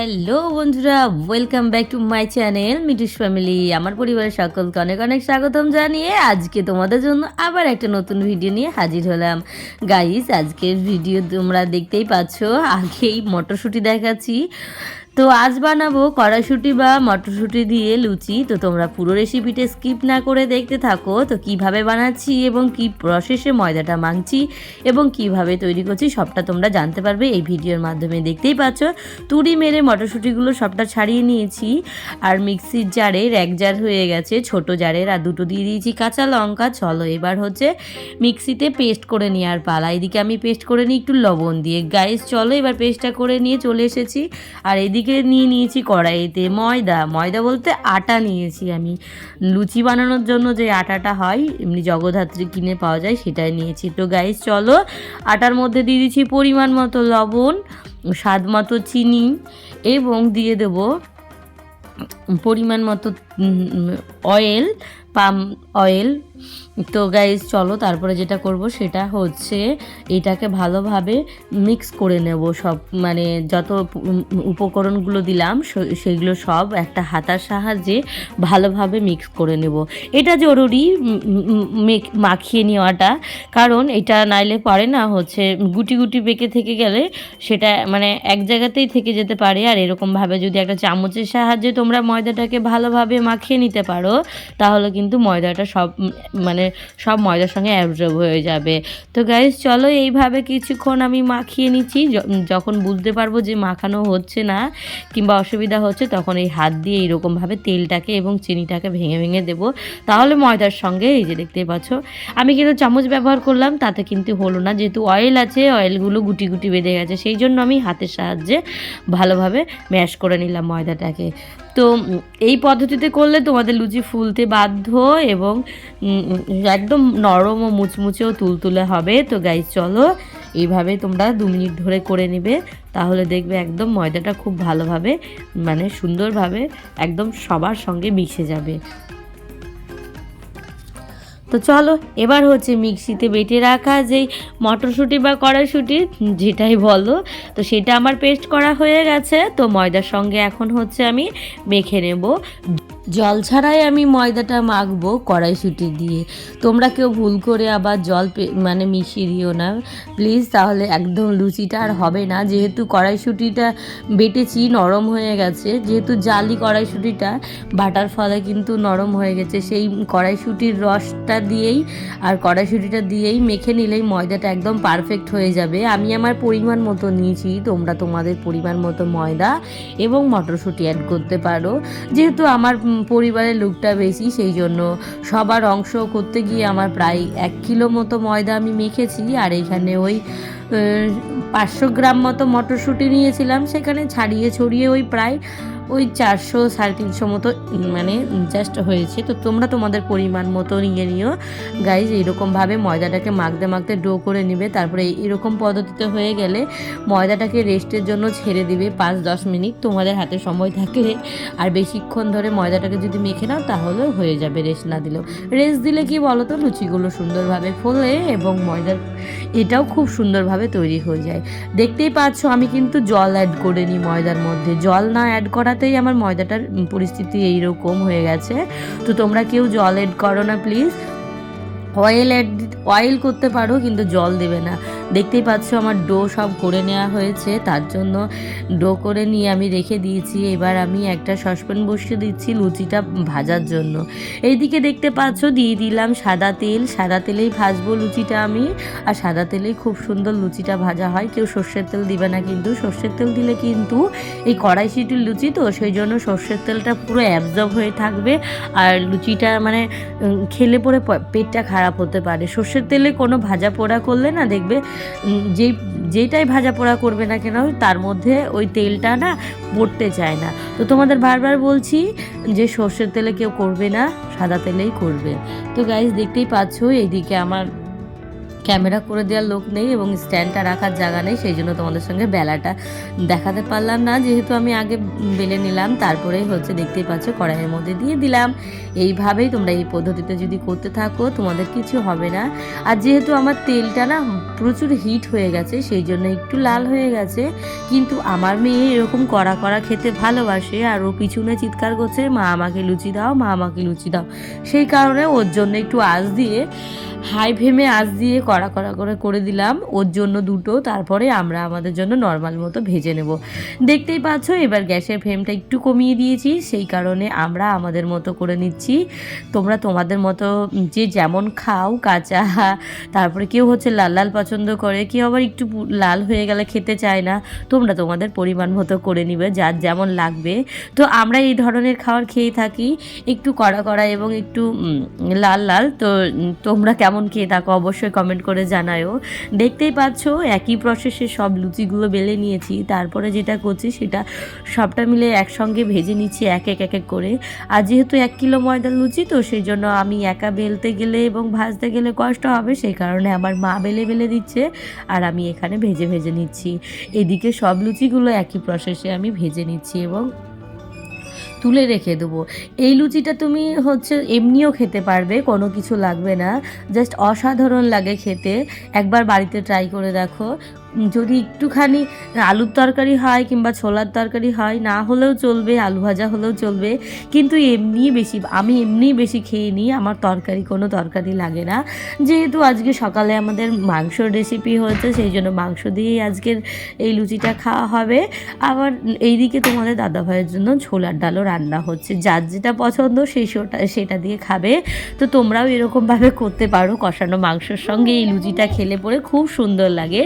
Hello বন্ধুরা welcome back to my channel Mitus family আমার পরিবারের সকলকে অনেক অনেক স্বাগতম জানিয়ে আজকে তোমাদের জন্য আবার একটা নতুন ভিডিও নিয়ে হাজির হলাম। গাইজ আজকের ভিডিও তোমরা দেখতেই পাচ্ছ, আগেই মটরশুঁটি দেখাচ্ছি। তো আজ বানাবো কড়াইশুঁটি বা মটরশুঁটি দিয়ে লুচি। তো তোমরা পুরো রেসিপিটা স্কিপ না করে দেখতে থাকো। তো কীভাবে বানাচ্ছি এবং কি প্রসেসে ময়দাটা মাংছি এবং কীভাবে তৈরি করছি সবটা তোমরা জানতে পারবে এই ভিডিওর মাধ্যমে। দেখতেই পাচ্ছ, তুড়ি মেরে মটরশুঁটিগুলো সবটা ছাড়িয়ে নিয়েছি। আর মিক্সির জারের এক জার হয়ে গেছে, ছোট জারের, আর দুটো দিয়ে দিয়েছি কাঁচা লঙ্কা। চলো এবার হচ্ছে মিক্সিতে পেস্ট করে নিই আর পালা। এদিকে আমি পেস্ট করে নিই একটু লবণ দিয়ে। গাইস চলো এবার পেস্টটা করে নিয়ে চলে এসেছি। আর এদিকে নিয়ে নিয়েছি কড়াইতে ময়দা। ময়দা বলতে আটা নিয়েছি আমি। লুচি বানানোর জন্য যে আটাটা হয়, এমনি জগদ্ধাত্রী কিনে পাওয়া যায় সেটাই নিয়েছি। তো গাইস চলো আটার মধ্যে দিয়ে দিচ্ছি পরিমাণ মতো লবণ, স্বাদ মতো চিনি এবং দিয়ে দেব পরিমাণ মতো অয়েল পাম অয়েল তো গাইজ চলো তারপরে যেটা করব সেটা হচ্ছে এটাকে ভালোভাবে মিক্স করে নেব সব মানে যত উপকরণগুলো দিলাম সেগুলো সব একটা হাতার সাহায্যে ভালোভাবে মিক্স করে নেব। এটা জরুরি মাখিয়ে নেওয়াটা, কারণ এটা নাইলে পারে না হচ্ছে গুটি গুটি বেঁকে থেকে গেলে সেটা মানে এক জায়গাতেই থেকে যেতে পারে। আর এরকমভাবে যদি একটা চামচের সাহায্যে তোমরা ময়দাটাকে ভালোভাবে মাখিয়ে নিতে পারো, তাহলে কিন্তু ময়দাটা সব মানে সব ময়দার সঙ্গে অ্যাবজর্ব হয়ে যাবে। তো গাইজ চলো এইভাবে কিছুক্ষণ আমি মাখিয়ে নিচ্ছি। যখন বুঝতে পারব যে মাখানো হচ্ছে না কিংবা অসুবিধা হচ্ছে, তখন এই হাত দিয়ে এইরকমভাবে তেলটাকে এবং চিনিটাকে ভেঙে ভেঙে দেবো। তাহলে ময়দার সঙ্গে এই যে দেখতেই পাচ্ছ, আমি কিন্তু চামচ ব্যবহার করলাম, তাতে কিন্তু হলো না। যেহেতু অয়েল আছে অয়েলগুলো গুটি গুটি বেঁধে গেছে, সেই জন্য আমি হাতের সাহায্যে ভালোভাবে ম্যাশ করে নিলাম ময়দাটাকে। তো এই পদ্ধতিতে করলে তোমাদের লুচি ফুলতে বাধ্য এবং একদম নরম ও মুচমুচেও তুলতুলে হবে। তো গাইজ চলো, এইভাবে তোমরা দু মিনিট ধরে করে নেবে, তাহলে দেখবে একদম ময়দাটা খুব ভালোভাবে মানে সুন্দরভাবে একদম সবার সঙ্গে মিশে যাবে। তো চলো, এবার হচ্ছে মিক্সিতে বেটে রাখা যেই মটরশুঁটি বা কড়াইশুঁটি, যেটাই বলো, তো সেটা আমার পেস্ট করা হয়ে গেছে, তো ময়দার সঙ্গে এখন হচ্ছে আমি মেখে নেব। জল ছাড়াই আমি ময়দাটা মাখবো কড়াইশুঁটি দিয়ে। তোমরা কেউ ভুল করে আবার জল মানে মিশিয়ে দিও না। প্লিজ, তাহলে একদম লুচিটা আর হবে না। যেহেতু কড়াইশুঁটিটা বেটেছি, নরম হয়ে গেছে। যেহেতু জালি কড়াইশুঁটিটা, বাটার ফলে কিন্তু নরম হয়ে গেছে। সেই কড়াইশুঁটির রসটা দিয়েই আর কড়াইশুঁটিটা দিয়েই মেখে নিলেই ময়দাটা একদম পারফেক্ট হয়ে যাবে। আমি আমার পরিমাণ মতো নিয়েছি। তোমরা তোমাদের পরিমাণ মতো ময়দা এবং মটরশুঁটি অ্যাড করতে পারো। যেহেতু আমার পরিবারের লোকটা বেশি, সেই জন্য সবার অংশ করতে গিয়ে আমার প্রায় এক কিলো মতো ময়দা আমি মেখেছি, আর এখানে ওই পাঁচশো গ্রাম মতো মটরশুঁটি নিয়েছিলাম, সেখানে ছাড়িয়ে ছড়িয়ে ওই প্রায় ওই চারশো সাড়ে তিনশো মতো মানে জাস্ট হয়েছে। তো তোমরা তোমাদের পরিমাণ মতো নিয়ে নিও। গাইজ এইরকমভাবে ময়দাটাকে মাখতে মাখতে ডো করে নেবে, তারপরে এরকম পদ্ধতিতে হয়ে গেলে ময়দাটাকে রেস্টের জন্য ছেড়ে দিবে পাঁচ দশ মিনিট। তোমাদের হাতে সময় থাকলে আর বেশিক্ষণ ধরে ময়দাটাকে যদি মেখে নাও তাহলে হয়ে যাবে রেস্ট না দিলেও। রেস্ট দিলে কি বলো তো লুচিগুলো সুন্দরভাবে ফোলে এবং ময়দার এটাও খুব সুন্দরভাবে তৈরি হয়ে যায়। দেখতেই পাচ্ছ, আমি কিন্তু জল অ্যাড করে নিই ময়দার মধ্যে। জল না অ্যাড করাতেই আমার ময়দাটার পরিস্থিতি এইরকম হয়ে গেছে। তো তোমরা কেউ জল অ্যাড করো না প্লিজ অয়েল অ্যাড অয়েল করতে পারো, কিন্তু জল দেবে না। দেখতেই পাচ্ছ আমার ডো সব করে নেওয়া হয়েছে, তার জন্য ডো করে নিয়ে আমি রেখে দিয়েছি। এবার আমি একটা সসপ্যান বসিয়ে দিচ্ছি লুচিটা ভাজার জন্য। এইদিকে দেখতে পাচ্ছ, দিয়ে দিলাম সাদা তেল। সাদা তেলেই ভাজবো লুচিটা আমি। আর সাদা তেলেই খুব সুন্দর লুচিটা ভাজা হয়। কেউ সর্ষের তেল দিবে না কিন্তু। সর্ষের তেল দিলে কিন্তু এই কড়াইশুটির লুচি তো, সেই জন্য সর্ষের তেলটা পুরো অ্যাবজর্ব হয়ে থাকবে। আর লুচিটা মানে খেলে পরে পেটটা খারাপ হতে পারে। সর্ষের তেলে কোনো ভাজা পোড়া করলে না দেখবে যেই যেটাই ভাজা পোড়া করবে না কেন, তার মধ্যে ওই তেলটা না পড়তে চায় না। তো তোমাদের বারবার বলছি যে সর্ষের তেলে কেউ করবে না, সাদা তেলেই করবে। তো গাইজ দেখতেই পাচ্ছ, এইদিকে আমার ক্যামেরা করে দেওয়ার লোক নেই এবং স্ট্যান্ডটা রাখার জায়গা নেই, সেই জন্য তোমাদের সঙ্গে বেলাটা দেখাতে পারলাম না। যেহেতু আমি আগে বেলে নিলাম, তারপরেই হচ্ছে দেখতেই পাচ্ছ কড়াইয়ের মধ্যে দিয়ে দিলাম। এইভাবেই তোমরা এই পদ্ধতিতে যদি করতে থাকো, তোমাদের কিছু হবে না। আর যেহেতু আমার তেলটা না প্রচুর হিট হয়ে গেছে, সেই জন্য একটু লাল হয়ে গেছে, কিন্তু আমার মেয়ে এরকম কড়া কড়া খেতে ভালোবাসে আর ও পিছনে চিৎকার করছে, মা, আমাকে লুচি দাও, মা, আমাকে লুচি দাও। সেই কারণে ওর জন্য একটু আঁচ দিয়ে হাই ফ্লেমে আঁচ দিয়ে কড়া কড়া করে করে দিলাম। ওর জন্য দুটো, তারপরে আমরা আমাদের জন্য নর্মাল মতো ভেজে নেব। দেখতেই পাচ্ছ, এবার গ্যাসের ফ্লেমটা একটু কমিয়ে দিয়েছি। সেই কারণে আমরা আমাদের মতো করে নিচ্ছি। তোমরা তোমাদের মতো যে যেমন খাও কাঁচা, তারপরে কেউ হচ্ছে লাল লাল পছন্দ করে, কেউ আবার একটু লাল হয়ে গেলে খেতে চায় না, তোমরা তোমাদের পরিমাণ মতো করে নিবে, যার যেমন লাগবে। তো আমরা এই ধরনের খাবার খেয়ে থাকি। একটু কড়া কড়া এবং একটু লাল লাল। তো তোমরা কেমন খেয়ে থাকো অবশ্যই কমেন্ট করে জানায়ও। দেখতেই পাচ্ছ, একই প্রসেসে সব লুচিগুলো বেলে নিয়েছি। তারপরে যেটা করছি সেটা সবটা মিলে একসঙ্গে ভেজে নিচ্ছি এক এক এক এক করে। আর যেহেতু এক কিলো ময়দার লুচি, তো সেই জন্য আমি একা বেলতে গেলে এবং ভাজতে গেলে কষ্ট হবে সেই কারণে আমার মা বেলে বেলে দিচ্ছে আর আমি এখানে ভেজে ভেজে নিচ্ছি। এদিকে সব লুচিগুলো একই প্রসেসে আমি ভেজে নিচ্ছি এবং তুলে রেখে দেবো। এই লুচিটা তুমি হচ্ছে এমনিও খেতে পারবে, কোনো কিছু লাগবে না। জাস্ট অসাধারণ লাগে খেতে। একবার বাড়িতে ট্রাই করে দেখো। যদি একটুখানি আলুর তরকারি হয় কিংবা ছোলার তরকারি হয়, না হলেও চলবে, আলু ভাজা হলেও চলবে, কিন্তু এমনি বেশি, আমি এমনি বেশি খেয়ে নিই, আমার তরকারি, কোনো তরকারি লাগে না। যেহেতু আজকে সকালে আমাদের মাংসর রেসিপি হয়েছে, সেই জন্য মাংস দিয়েই আজকের এই লুচিটা খাওয়া হবে। আবার এইদিকে তোমাদের দাদা ভাইয়ের জন্য ছোলার ডালও রান্না হচ্ছে। যার যেটা পছন্দ সেই সেটা সেটা দিয়ে খাবে। তো তোমরাও এরকমভাবে করতে পারো, কষানো মাংসর সঙ্গে এই লুচিটা খেলে পরে খুব সুন্দর লাগে।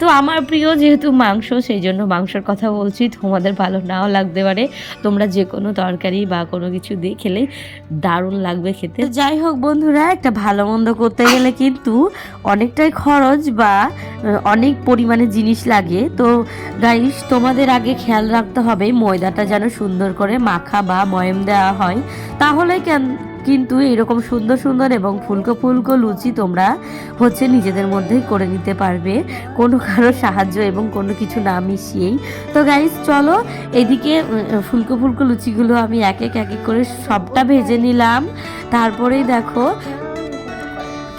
তো আমার প্রিয় যেহেতু মাংস সেই জন্য মাংসর কথা বলছি। তোমাদের ভালো নাও লাগতে পারে। তোমরা যে কোনো তরকারি বা কোনো কিছু দিয়ে খেলেই দারুণ লাগবে খেতে। যাই হোক বন্ধুরা, একটা ভালো মন্দ করতে গেলে কিন্তু অনেকটাই খরচ বা অনেক পরিমাণে জিনিস লাগে। তো গাইস তোমাদের আগে খেয়াল রাখতে হবে, ময়দাটা যেন সুন্দর করে মাখা বা ময়ম দেওয়া হয়। তাহলে কেন কিন্তু এরকম সুন্দর সুন্দর এবং ফুলকো ফুলকো লুচি তোমরা হচ্ছে নিজেদের মধ্যেই করে নিতে পারবে। কোনো কারও সাহায্য এবং কোনো কিছু না মিশিয়েই। তো গাইজ চলো এদিকে ফুলকো ফুলকো লুচিগুলো আমি এক এক এক এক করে সবটা ভেজে নিলাম। তারপরেই দেখো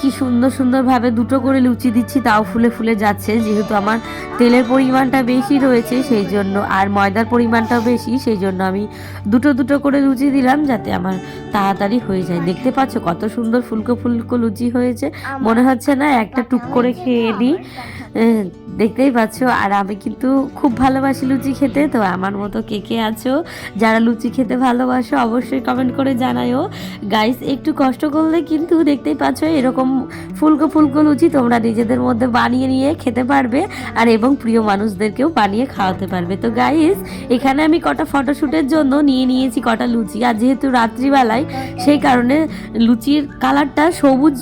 কি সুন্দর সুন্দরভাবে দুটো করে লুচি দিচ্ছি তাও ফুলে ফুলে যাচ্ছে। যেহেতু আমার তেলের পরিমাণটা বেশি রয়েছে সেই জন্য আর ময়দার পরিমাণটাও বেশি সেই জন্য আমি দুটো দুটো করে লুচি দিলাম যাতে আমার তাড়াতাড়ি হয়ে যায়। দেখতে পাচ্ছ কত সুন্দর ফুলকো ফুলকো লুচি হয়েছে। মনে হচ্ছে না একটা টুক করে খেয়ে নিই। দেখতেই পাচ্ছ। আর আমি কিন্তু খুব ভালোবাসি লুচি খেতে, তো আমার মতো কে কে আছো? যারা লুচি খেতে ভালোবাসো, অবশ্যই কমেন্ট করে জানায়ও গাইস একটু কষ্ট করলে কিন্তু দেখতেই পাচ্ছ, এরকম ফুলকো ফুলকো লুচি তোমরা নিজেদের মধ্যে বানিয়ে নিয়ে খেতে পারবে আর এবং প্রিয় মানুষদেরকেও বানিয়ে খাওয়াতে পারবে। তো গাইস এখানে আমি কটা ফটোশ্যুটের জন্য নিয়ে নিয়েছি কটা লুচি। আর যেহেতু রাত্রিবেলায়, সেই কারণে লুচির কালারটা সবুজ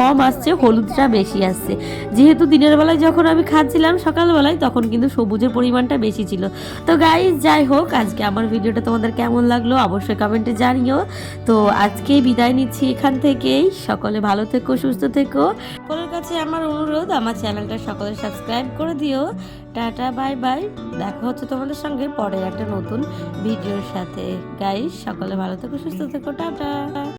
কম আসছে, হলুদটা বেশি আসছে। যেহেতু দিনের বেলায় যখন আমি খাচ্ছিলাম সকালবেলায়, তখন কিন্তু সবুজের পরিমাণটা বেশি ছিল। তো গাইস যাই হোক, আজকে আমার ভিডিওটা তোমাদের কেমন লাগল অবশ্যই কমেন্টে জানিও। তো আজকে বিদায় নিচ্ছি এখান থেকেই। সকলে ভালো থেকো, সুস্থ থেকো। সকলের কাছে আমার অনুরোধ, আমার চ্যানেলটা সকলে সাবস্ক্রাইব করে দিও। টাটা বাই বাই দেখা হচ্ছে তোমাদের সঙ্গে পরের একটা নতুন ভিডিওর সাথে। গাইস সকলে ভালো থেকো, সুস্থ থেকো, টাটা।